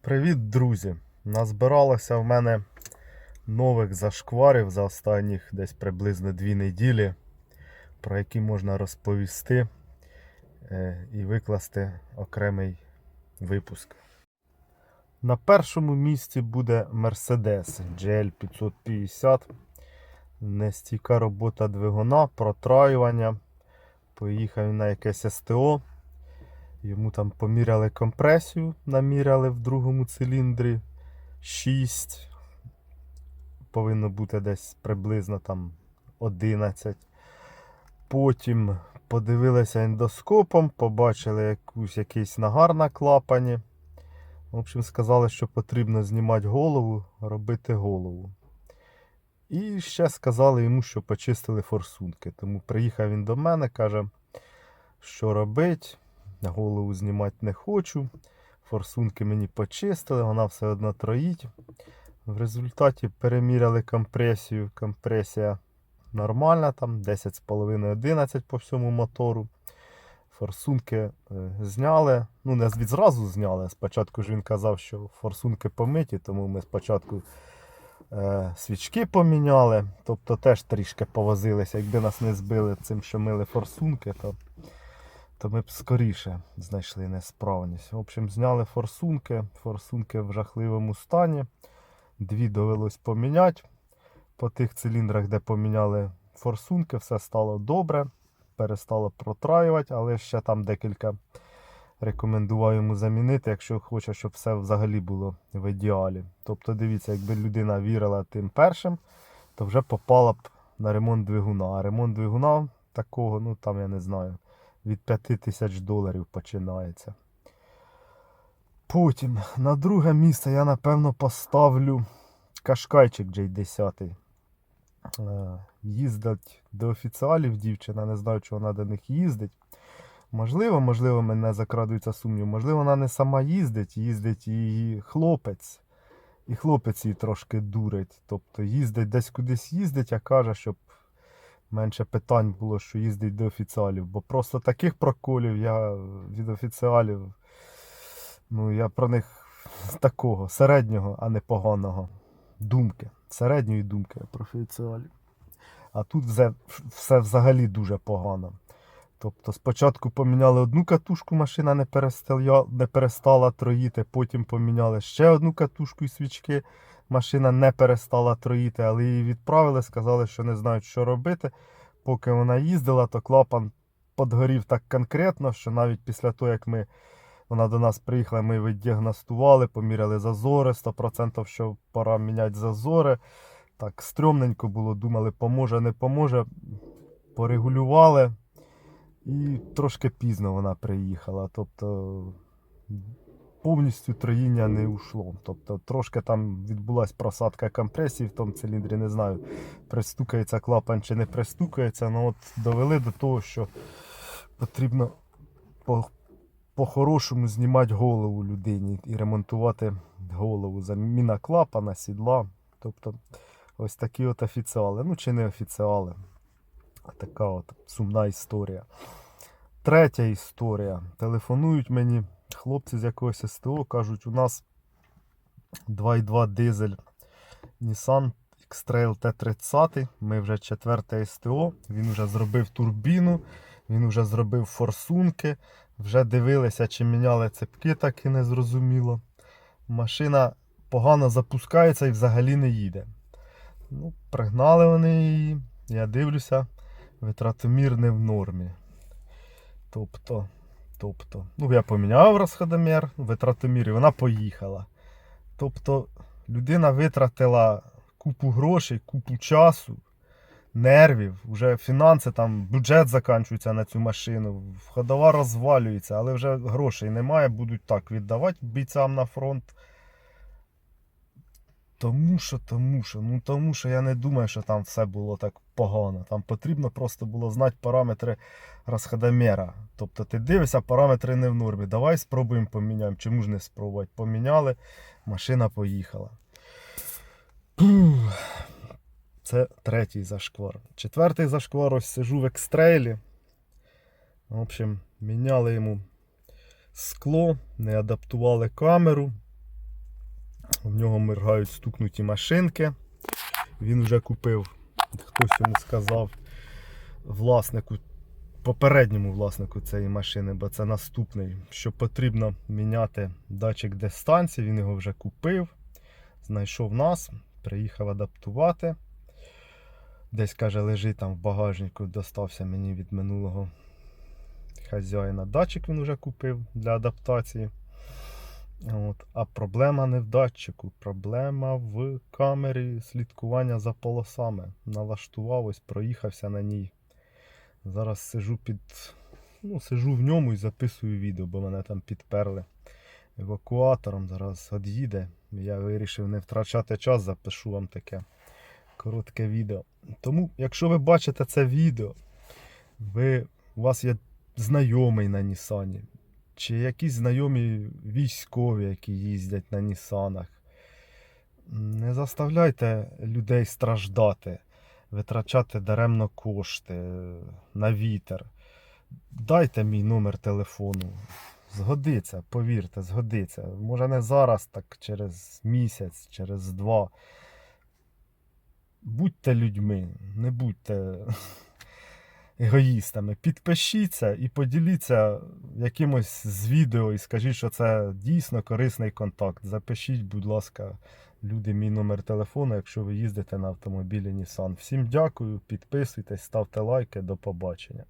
Привіт, друзі! Назбиралося в мене нових зашкварів за останніх десь приблизно дві неділі, про які можна розповісти е, і викласти окремий випуск. На першому місці буде Mercedes GL 550. Нестійка робота двигуна, протраювання. Поїхав на якесь СТО. Йому там поміряли компресію, наміряли в другому циліндрі 6. Повинно бути десь приблизно там 11. Потім подивилися ендоскопом, побачили якусь, якийсь нагар на клапані. В общем, сказали, що потрібно знімати голову, робити голову. І ще сказали йому, що почистили форсунки. Тому приїхав він до мене, каже, що робить. Голову знімати не хочу. Форсунки мені почистили, вона все одно троїть. В результаті переміряли компресію. Компресія нормальна, там 10,5-11 по всьому мотору. Форсунки е, зняли. Ну, не відразу зняли. Спочатку ж він казав, що форсунки помиті, тому ми спочатку е, свічки поміняли. Тобто теж трішки повозилися. Якби нас не збили цим, що мили форсунки, то то ми б скоріше знайшли несправність. В общем, зняли форсунки. Форсунки в жахливому стані. Дві довелось поміняти. По тих циліндрах, де поміняли форсунки, все стало добре. Перестало протраювати, але ще там декілька рекомендував йому замінити, якщо хоче, щоб все взагалі було в ідеалі.Тобто, дивіться, якби людина вірила тим першим, то вже попала б на ремонт двигуна. А ремонт двигуна такого, ну там я не знаю від 5 тисяч доларів починається. Потім на друге місце я напевно поставлю кашкайчик J10. Е, Їздить до офіціалів дівчина, не знаю, чи вона до них їздить. Можливо, можливо, мене закрадується сумнів. Можливо, вона не сама їздить, їздить її хлопець. І хлопець її трошки дурить. Тобто їздить десь кудись їздить, а каже, щоб менше питань було, що їздить до офіціалів. Бо просто таких проколів я від офіціалів, ну я про них такого середнього, а не поганого думки. Середньої думки про офіціалів. А тут все, все взагалі дуже погано. Тобто спочатку поміняли одну катушку, машина не перестала, не перестала троїти, потім поміняли ще одну катушку і свічки машина не перестала троїти, але її відправили, сказали, що не знають, що робити. Поки вона їздила, то клапан подгорів так конкретно, що навіть після того, як ми, вона до нас приїхала, ми віддіагностували, поміряли зазори, 100% що пора міняти зазори. Так, стрьомненько було, думали, поможе, не поможе. Порегулювали. І трошки пізно вона приїхала. Тобто повністю троїння не ушло. Тобто трошки там відбулася просадка компресії в тому циліндрі, не знаю, пристукається клапан чи не пристукається. Ну от довели до того, що потрібно по- по-хорошому знімати голову людині і ремонтувати голову. Заміна клапана, сідла. Тобто ось такі от офіціали. Ну чи не офіціали. Така от сумна історія. Третя історія. Телефонують мені хлопці з якогось СТО, кажуть, у нас 2,2 дизель Nissan X-Trail T30. Ми вже четверте СТО. Він вже зробив турбіну, він вже зробив форсунки. Вже дивилися, чи міняли цепки, так і не зрозуміло. Машина погано запускається і взагалі не їде. Ну, Пригнали вони її. Я дивлюся, витратомір не в нормі. Тобто, тобто, ну я поміняв розходомір, витратомір, і вона поїхала. Тобто, людина витратила купу грошей, купу часу, нервів, вже фінанси, там бюджет заканчується на цю машину, ходова розвалюється, але вже грошей немає, будуть так віддавати бійцям на фронт. Тому що, тому що, ну тому що я не думаю, що там все було так погано. Там потрібно просто було знати параметри розходомера. Тобто ти дивишся, параметри не в нормі. Давай спробуємо поміняємо. Чому ж не спробувати? Поміняли, машина поїхала. Це третій зашквар. Четвертий зашквар, ось сижу в екстрейлі. В общем, міняли йому скло, не адаптували камеру. В нього моргають стукнуті машинки. Він вже купив, хтось йому сказав, власнику, попередньому власнику цієї машини, бо це наступний, що потрібно міняти датчик дистанції. Він його вже купив, знайшов нас, приїхав адаптувати. Десь каже, лежить там в багажнику, достався мені від минулого хазяїна. Датчик він вже купив для адаптації. От. А проблема не в датчику, проблема в камері слідкування за полосами. Налаштував, ось проїхався на ній. Зараз сижу під. Ну, сижу в ньому і записую відео, бо мене там підперли евакуатором. Зараз від'їде. Я вирішив не втрачати час, запишу вам таке коротке відео. Тому, якщо ви бачите це відео, ви, у вас є знайомий на Нісані, чи якісь знайомі військові, які їздять на Нісанах, не заставляйте людей страждати, витрачати даремно кошти на вітер. Дайте мій номер телефону. Згодиться, повірте, згодиться. Може не зараз, так через місяць, через два. Будьте людьми, не будьте егоїстами. Підпишіться і поділіться якимось з відео і скажіть, що це дійсно корисний контакт. Запишіть, будь ласка, люди, мій номер телефону, якщо ви їздите на автомобілі Nissan. Всім дякую, підписуйтесь, ставте лайки, до побачення.